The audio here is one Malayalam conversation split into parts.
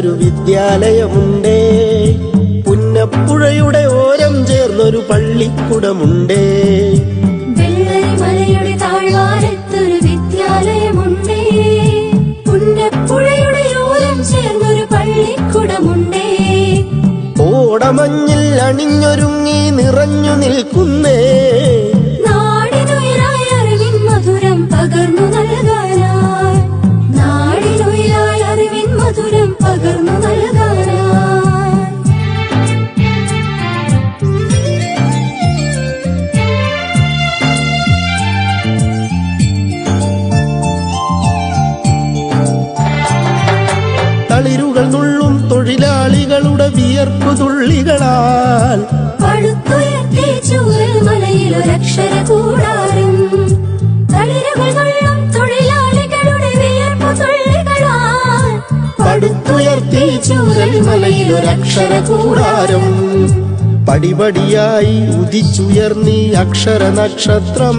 നല്ലൊരു വിദ്യാലയമുണ്ടേ. പുന്നപ്പുഴയുടെ ഓരം ചേർന്നൊരു പള്ളിക്കുടമുണ്ടേ. വെള്ളരിമലയുടെ താഴ്വാരത്തൊരു വിദ്യാലയമുണ്ടേ. പുന്നപ്പുഴയുടെ ഓരം ചേർന്നൊരു പള്ളിക്കുടമുണ്ടേ. ഓടമഞ്ഞിൽ അണിഞ്ഞൊരുങ്ങി നിറഞ്ഞു നിൽക്കുന്നേ. വിയർപ്പു തുള്ളികളാൽ പടുത്തുയർത്തി ചൂരൽ മലയിൽ ഒരക്ഷര കൂടാരം. തളിരുകൾ കൊള്ളും തൊഴിലാളികളുടെ വിയർപ്പു തുള്ളികളാൽ പടുത്തുയർത്തി ചൂരൽ മലയിൽ ഒരക്ഷര കൂടാരം. പടിപടിയായി ഉദിച്ചുയർന്നീ അക്ഷര നക്ഷത്രം.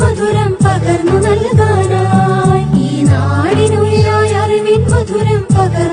മധുരം പകർന്നു നൽകാനായി. ഈ നാടിനുയരായ അറിവിൻ മധുരം പകർ